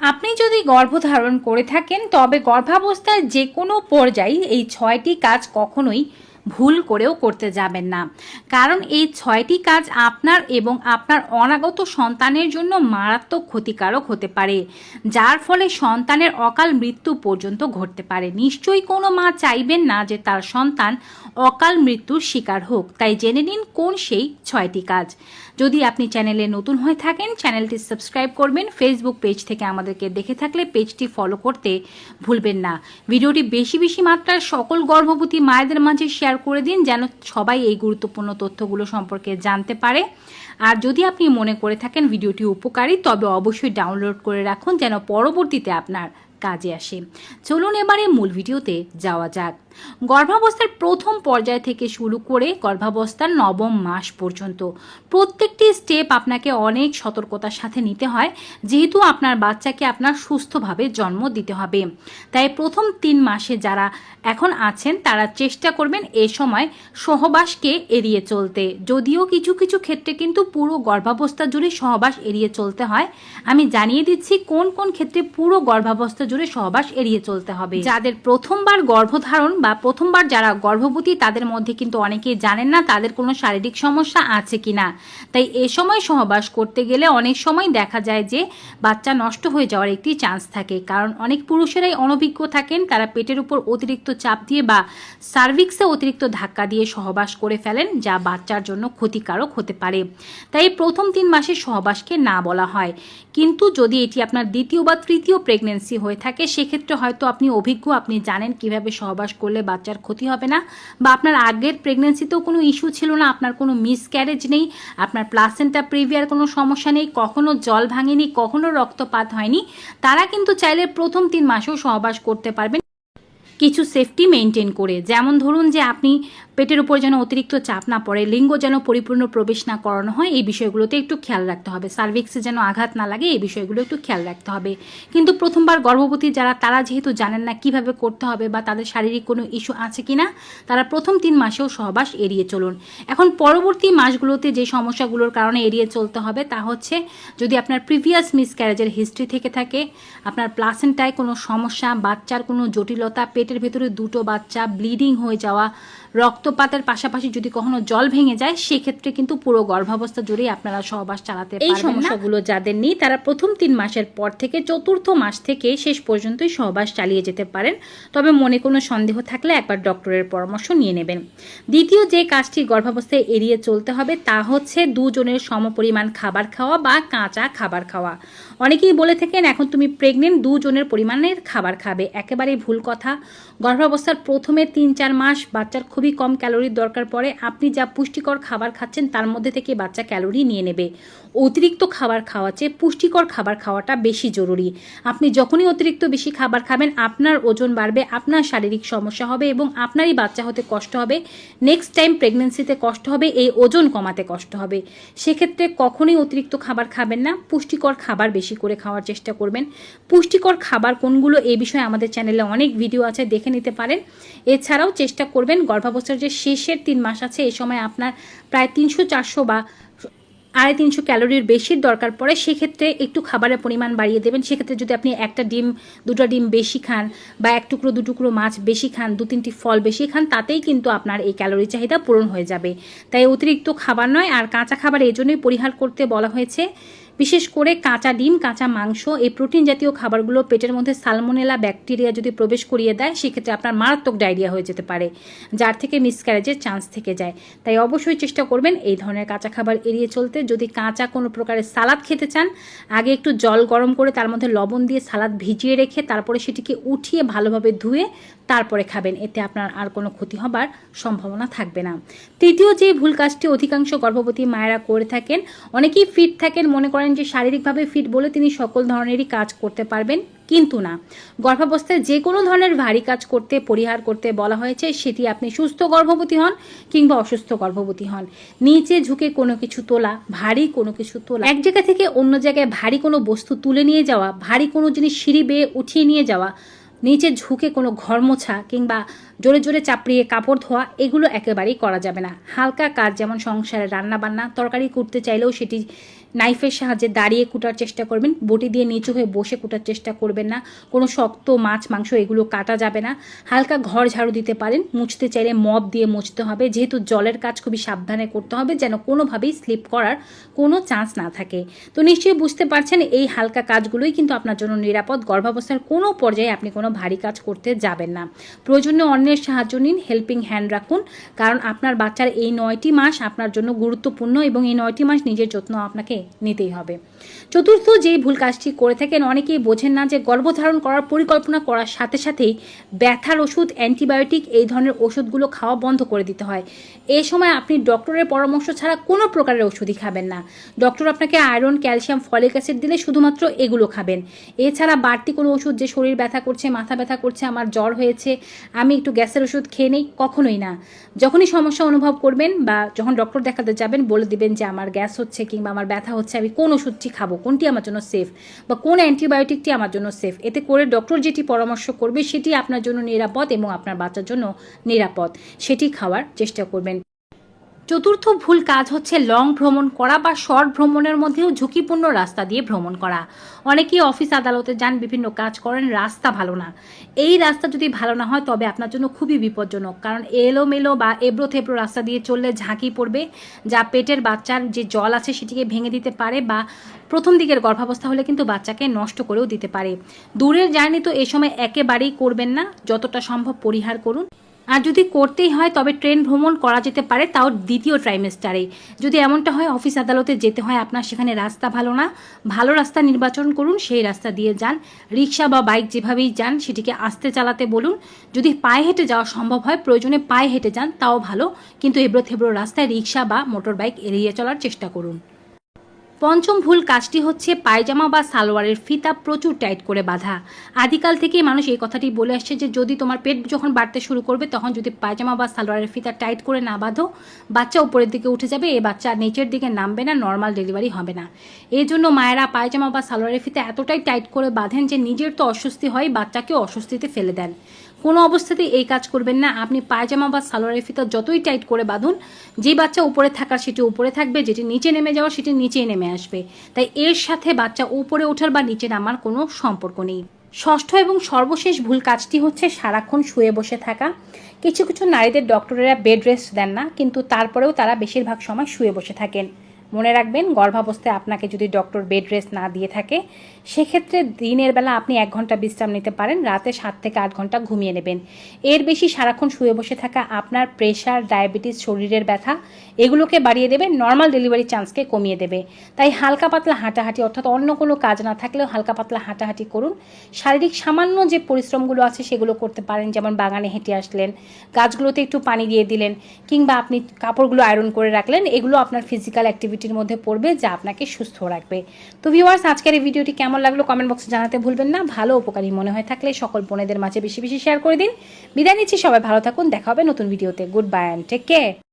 আপনি যদি গর্ভধারণ করে থাকেন তবে গর্ভাবস্থার যে কোনো পর্যায়ে এই ছয়টি কাজ কখনোই ভুল করেও করতে যাবেন না। কারণ এই ছয়টি কাজ আপনার এবং আপনার অনাগত সন্তানের জন্য মারাত্মক ক্ষতিকারক হতে পারে, যার ফলে সন্তানের অকাল মৃত্যু পর্যন্ত ঘটতে পারে। নিশ্চয়ই কোনো মা চাইবেন না যে তার সন্তান অকাল মৃত্যুর শিকার হোক। তাই জেনে নিন কোন সেই ছয়টি কাজ। যদি আপনি চ্যানেলে নতুন হয়ে থাকেন, চ্যানেলটি সাবস্ক্রাইব করবেন, ফেসবুক পেজ থেকে আমাদেরকে দেখে থাকলে পেজটি ফলো করতে ভুলবেন না। ভিডিওটি বেশি বেশি মাত্রায় সকল গর্ভবতী মায়েদের মাঝে শেয়ার করে দিন যেন সবাই এই গুরুত্বপূর্ণ তথ্যগুলো সম্পর্কে জানতে পারে। আর যদি আপনি মনে করে থাকেন ভিডিওটি উপকারী, তবে অবশ্যই ডাউনলোড করে রাখুন যেন পরবর্তীতে আপনার কাজে আসে। চলুন এবারে মূল ভিডিওতে যাওয়া যাক। গর্ভাবস্থার প্রথম পর্যায় থেকে শুরু করে গর্ভাবস্থার নবম মাস পর্যন্ত। প্রত্যেকটি স্টেপ আপনাকে অনেক সতর্কতার সাথে নিতে হয়, যেহেতু আপনার বাচ্চাকে আপনার সুস্থভাবে জন্ম দিতে হবে। তাই প্রথম তিন মাসে যারা এখন আছেন, তারা চেষ্টা করবেন এ সময় সহবাসকে এড়িয়ে চলতে। যদিও কিছু কিছু ক্ষেত্রে কিন্তু পুরো গর্ভাবস্থা জুড়ে সহবাস এড়িয়ে চলতে হয়। আমি জানিয়ে দিচ্ছি কোন কোন ক্ষেত্রে পুরো গর্ভাবস্থা জুড়ে সহবাস এড়িয়ে চলতে হবে। যাদের প্রথমবার গর্ভধারণ বা প্রথমবার যারা গর্ভবতী, তাদের মধ্যে কিন্তু অনেকেই জানেন না তাদের কোনো শারীরিক সমস্যা আছে কি না তাই এ সময় সহবাস করতে গেলে অনেক সময় দেখা যায় যে বাচ্চা নষ্ট হয়ে যাওয়ার একটি চান্স থাকে। কারণ অনেক পুরুষেরাই অনভিজ্ঞ থাকেন, তারা পেটের উপর অতিরিক্ত চাপ দিয়ে বা সার্ভিক্সে অতিরিক্ত ধাক্কা দিয়ে সহবাস করে ফেলেন, যা বাচ্চার জন্য ক্ষতিকারক হতে পারে। তাই প্রথম তিন মাসে সহবাসকে না বলা হয়। কিন্তু যদি এটি আপনার দ্বিতীয় বা তৃতীয় প্রেগনেন্সি হয়ে থাকে, সেক্ষেত্রে হয়তো আপনি অভিজ্ঞ, আপনি জানেন কীভাবে সহবাস করলে বাচ্চার ক্ষতি হবে না বা আপনার আগের প্রেগনেন্সিতেও কোনো ইস্যু ছিল না, আপনার কোনো মিসক্যারেজ নেই, আপনার প্লাসেন্টা প্রিভিয়ার কোনো সমস্যা নেই, কখনো জল ভাঙেনি, কখনো রক্তপাত হয়নি, তারা কিন্তু চাইলে প্রথম তিন মাসেও সহবাস করতে পারবেন। কিছু সেফটি মেনটেন করে। যেমন ধরুন যে আপনি পেটের উপর যেন অতিরিক্ত চাপ না পড়ে, লিঙ্গ যেন পরিপূর্ণ প্রবেশ না করানো হয়, এই বিষয়গুলোতে একটু খেয়াল রাখতে হবে। সার্ভিক্সে যেন আঘাত না লাগে, এই বিষয়গুলো একটু খেয়াল রাখতে হবে। কিন্তু প্রথমবার গর্ভবতী যারা, তারা যেহেতু জানেন না কীভাবে করতে হবে বা তাদের শারীরিক কোনো ইস্যু আছে কি না তারা প্রথম তিন মাসেও সহবাস এড়িয়ে চলুন। এখন পরবর্তী মাসগুলোতে যে সমস্যাগুলোর কারণে এড়িয়ে চলতে হবে, তা হচ্ছে যদি আপনার প্রিভিয়াস মিসক্যারেজের হিস্ট্রি থেকে থাকে, আপনার প্লাসেন্টায় কোনো সমস্যা, বাচ্চার কোনো জটিলতা পেটের ভেতরে দুটো বাচ্চা ব্লিডিং হয়ে যাওয়া রক্তপাতের পাশাপাশি যদি কখনো জল ভেঙে যায় সেক্ষেত্রে কিন্তু পুরো গর্ভাবস্থা জুড়েই আপনারা সহবাস চালাতে এই সমস্যাগুলো যাদের নেই তারা প্রথম তিন মাসের পর থেকে চতুর্থ মাস থেকে শেষ পর্যন্তই সহবাস চালিয়ে যেতে পারেন। তবে মনে কোনো সন্দেহ থাকলে একবার ডক্টরের পরামর্শ নিয়ে নেবেন। দ্বিতীয় যে কাজটি গর্ভাবস্থায় এড়িয়ে চলতে হবে তা হচ্ছে দুজনের সমপরিমাণ খাবার খাওয়া বা কাঁচা খাবার খাওয়া। অনেকেই বলে থাকেন এখন তুমি প্রেগনেন্ট দুজনের পরিমাণের খাবার খাবে। একেবারেই ভুল কথা। গর্ভাবস্থার প্রথমে তিন চার মাস বাচ্চার খুবই কম ক্যালোরির দরকার পড়ে। আপনি যা পুষ্টিকর খাবার খাচ্ছেন, তার মধ্যে থেকে বাচ্চা ক্যালোরি নিয়ে নেবে। অতিরিক্ত খাবার খাওয়া চেয়ে পুষ্টিকর খাবার খাওয়াটা বেশি জরুরি। আপনি যখনই অতিরিক্ত বেশি খাবার খাবেন, আপনার ওজন বাড়বে, আপনার শারীরিক সমস্যা হবে এবং আপনারই বাচ্চা হতে কষ্ট হবে। নেক্সট টাইম প্রেগনেন্সিতে কষ্ট হবে, এই ওজন কমাতে কষ্ট হবে। সেক্ষেত্রে কখনোই অতিরিক্ত খাবার খাবেন না, পুষ্টিকর খাবার বেশি করে খাওয়ার চেষ্টা করবেন। পুষ্টিকর খাবার কোনগুলো, এ বিষয়ে আমাদের চ্যানেলে অনেক ভিডিও আছে, দেখে নিতে পারেন। এছাড়াও চেষ্টা করবেন গর্ভাবস্থার যে শেষের তিন মাস আছে এই সময় আপনার প্রায় তিনশো, চারশো বা আড়াই তিনশো ক্যালোরির বেশির দরকার পড়ে, সেক্ষেত্রে একটু খাবারের পরিমাণ বাড়িয়ে দেবেন। সেক্ষেত্রে যদি আপনি একটা ডিম, দুটো ডিম বেশি খান বা এক টুকরো, দু টুকরো মাছ বেশি খান, দু তিনটি ফল বেশি খান, তাতেই কিন্তু আপনার এই ক্যালোরি চাহিদা পূরণ হয়ে যাবে। তাই অতিরিক্ত খাবার নয়, আর কাঁচা খাবার এই জন্যই পরিহার করতে বলা হয়েছে বিশেষ করে কাঁচা ডিম, কাঁচা মাংস, এই প্রোটিন জাতীয় খাবারগুলো পেটের মধ্যে সালমোনেলা, ব্যাকটেরিয়া যদি প্রবেশ করিয়ে দেয়, সেক্ষেত্রে আপনার মারাত্মক ডায়রিয়া হয়ে যেতে পারে, যার থেকে মিসক্যারেজের চান্স থেকে যায়। তাই অবশ্যই চেষ্টা করবেন এই ধরনের কাঁচা খাবার এড়িয়ে চলতে। যদি কাঁচা কোনো প্রকারের সালাদ খেতে চান, আগে একটু জল গরম করে তার মধ্যে লবণ দিয়ে সালাদ ভিজিয়ে রেখে তারপরে সেটিকে উঠিয়ে ভালোভাবে ধুয়ে তারপরে খাবেন। এতে আপনার আর কোনো ক্ষতি হবার সম্ভাবনা থাকবে না। তৃতীয় যে ভুল কাজটি অধিকাংশ গর্ভবতী মায়েরা করে থাকেন, অনেকেই ফিট থাকেন, মনে করেন যে শারীরিকভাবে ফিট বলে তিনি সকল ধরনেরই কাজ করতে পারবেন, কিন্তু না। গর্ভাবস্থায় যে কোনো ধরনের ভারী কাজ করতে, পরিহার করতে বলা হয়েছে, সেটি আপনি সুস্থ গর্ভবতী হন কিংবা অসুস্থ গর্ভবতী হন। নিচে ঝুঁকে কোনো কিছু তোলা, ভারী কোনো কিছু তোলা, এক জায়গা থেকে অন্য জায়গায় ভারী কোনো বস্তু তুলে নিয়ে যাওয়া, ভারী কোনো জিনিস সিঁড়ি বেয়ে উঠিয়ে নিয়ে যাওয়া নিচে ঝুঁকে কোনো ঘর মোছা কিংবা জোরে জোরে চাপড়িয়ে কাপড় ধোয়া, এগুলো একেবারেই করা যাবে না। হালকা কাজ যেমন সংসারে রান্না বান্না তরকারি কুটতে চাইলেও সেটি নাইফের সাহায্যে দাঁড়িয়ে কুটার চেষ্টা করবেন। বটি দিয়ে নিচু হয়ে বসে কুটার চেষ্টা করবেন না। কোনো শক্ত মাছ, মাংস, এগুলো কাটা যাবে না। হালকা ঘর ঝাড়ু দিতে পারেন। মুছতে চাইলে মপ দিয়ে মুছতে হবে। যেহেতু জলের কাজ খুবই সাবধানে করতে হবে, যেন কোনোভাবেই স্লিপ করার কোনো চান্স না থাকে। তো নিশ্চয়ই বুঝতে পারছেন, এই হালকা কাজগুলোই কিন্তু আপনার জন্য নিরাপদ। গর্ভাবস্থার কোনো পর্যায়ে আপনি কোনো ভারী কাজ করতে যাবেন না। প্রয়োজনীয় অন্যের সাহায্য নিন হেল্পিং হ্যান্ড রাখুন। কারণ আপনার বাচ্চার এই নয়টি মাস আপনার জন্য গুরুত্বপূর্ণ এবং এই নয়টি মাস নিজের যত্ন আপনাকে নিতেই হবে। চতুর্থ, যেই ভুল কাজটি করে থাকেন, অনেকেই বোঝেন না যে গর্ভধারণ করার পরিকল্পনা করার সাথে সাথেই ব্যথার ওষুধ, অ্যান্টিবায়োটিক, এই ধরনের ওষুধগুলো খাওয়া বন্ধ করে দিতে হয়। এই সময় আপনি ডক্টরের পরামর্শ ছাড়া কোনো প্রকারের ওষুধই খাবেন না। ডক্টর আপনাকে আয়রন, ক্যালসিয়াম ফলিক অ্যাসিড দিলে শুধুমাত্র এগুলো খাবেন। এছাড়া বাড়তি কোনো ওষুধ, যে শরীর ব্যথা করছে, মাথা ব্যথা করছে, আমার জ্বর হয়েছে, আমি একটু গ্যাসের ওষুধ খেয়ে নেই কখনোই না। যখনই সমস্যা অনুভব করবেন বা যখন ডক্টর দেখাতে যাবেন, বলে দিবেন যে, আমার গ্যাস হচ্ছে কিংবা আমার ব্যথা হচ্ছে, আমি কোন ওষুধটি খাব? কোনটি আমার জন্য সেফ? বা কোন অ্যান্টিবায়োটিকটি আমার জন্য সেফ? এতে করে ডক্টর যেটি পরামর্শ করবে, সেটি আপনার জন্য নিরাপদ এবং আপনার বাচ্চার জন্য নিরাপদ। সেটি খাওয়ার চেষ্টা করবেন। চতুর্থ ভুল কাজ হচ্ছে লং ভ্রমণ করা বা শর্ট ভ্রমণের মধ্যেও ঝুঁকিপূর্ণ রাস্তা দিয়ে ভ্রমণ করা। অনেকেই অফিস আদালতে যান, বিভিন্ন কাজ করেন, রাস্তা ভালো না। এই রাস্তা যদি ভালো না হয়, তবে আপনার জন্য খুবই বিপজ্জনক। কারণ এলোমেলো বা এবড়ো থেবড়ো রাস্তা দিয়ে চললে ঝাঁকি পড়বে, যা পেটের বাচ্চার যে জল আছে সেটিকে ভেঙে দিতে পারে বা প্রথম দিকের গর্ভাবস্থা হলে কিন্তু বাচ্চাকে নষ্ট করেও দিতে পারে। দূরের জার্নি তো এ সময় একেবারেই করবেন না। যতটা সম্ভব পরিহার করুন। আর যদি করতেই হয়, তবে ট্রেন ভ্রমণ করা যেতে পারে তাও দ্বিতীয় ট্রাইমেস্টারে যদি এমনটা হয়, অফিস আদালতে যেতে হয়, আপনার সেখানে রাস্তা ভালো না, ভালো রাস্তা নির্বাচন করুন, সেই রাস্তা দিয়ে যান। রিক্সা বা বাইক যেভাবেই যান, সেটিকে আস্তে চালাতে বলুন। যদি পায়ে হেঁটে যাওয়া সম্ভব হয়, প্রয়োজনে পায়ে হেঁটে যান, তাও ভালো। কিন্তু এবড়ো থেবড়ো রাস্তায় রিক্সা বা মোটর বাইক এড়িয়ে চলার চেষ্টা করুন। পঞ্চম ভুল কাজটি হচ্ছে পায়জামা বা সালোয়ারের ফিতা প্রচুর টাইট করে বাঁধা। আদিকাল থেকেই মানুষ এই কথাটি বলে আসছে যে, যদি তোমার পেট যখন বাড়তে শুরু করবে, তখন যদি পায়জামা বা সালোয়ারের ফিতা টাইট করে না বাঁধো, বাচ্চা উপরের দিকে উঠে যাবে, এ বাচ্চা নিচের দিকে নামবে না, নর্মাল ডেলিভারি হবে না। এই জন্য মায়েরা পায়জামা বা সালোয়ারের ফিতা এতটাই টাইট করে বাঁধেন যে, নিজের তো অস্বস্তি হয়, বাচ্চাকেও অস্বস্তিতে ফেলে দেন। কোনো অবস্থাতেই এই কাজ করবেন না। আপনি পায়জামা বা সালোয়ারের ফিতা যতই টাইট করে বাঁধুন, যে বাচ্চা উপরে থাকার সেটি উপরে থাকবে, যেটি নিচে নেমে যাওয়ার সেটি নিচেই নেমে আসবে। তাই এর সাথে বাচ্চা উপরে ওঠার বা নিচে নামার কোনো সম্পর্ক নেই। ষষ্ঠ এবং সর্বশেষ ভুল কাজটি হচ্ছে সারাক্ষণ শুয়ে বসে থাকা। কিছু কিছু নারীদের ডক্টরেরা বেড রেস্ট দেন না, কিন্তু তারপরেও তারা বেশিরভাগ সময় শুয়ে বসে থাকেন। মনে রাখবেন, গর্ভাবস্থায় আপনাকে যদি ডক্টর বেড রেস্ট না দিয়ে থাকে, সেক্ষেত্রে দিনের বেলা আপনি এক ঘণ্টা বিশ্রাম নিতে পারেন, রাতে সাত থেকে আট ঘণ্টা ঘুমিয়ে নেবেন। এর বেশি সারাক্ষণ শুয়ে বসে থাকা আপনার প্রেশার ডায়াবেটিস শরীরের ব্যথা, এগুলোকে বাড়িয়ে দেবে নর্মাল ডেলিভারি চান্সকে কমিয়ে দেবে। তাই হালকা পাতলা হাঁটাহাঁটি অর্থাৎ অন্য কোনো কাজ না থাকলেও হালকা পাতলা হাঁটাহাঁটি করুন। শারীরিক সামান্য যে পরিশ্রমগুলো আছে, সেগুলো করতে পারেন, যেমন বাগানে হেঁটে আসলেন, গাছগুলোতে একটু পানি দিয়ে দিলেন, কিংবা আপনি কাপড়গুলো আয়রন করে রাখলেন, এগুলো আপনার ফিজিক্যাল অ্যাক্টিভিটির মধ্যে পড়বে যা আপনাকে সুস্থ রাখবে। তো ভিউয়ার্স আজকের এই ভিডিওটি কেমন লাগল কমেন্ট বক্সে জানাতে ভুলবেন না। ভালো উপকারী মনে হয় থাকলে সকল বোনেদের মাঝে বেশি বেশি শেয়ার করে দিন। বিদায় নিচ্ছি, সবাই ভালো থাকুন। দেখা হবে নতুন ভিডিওতে good bye and take care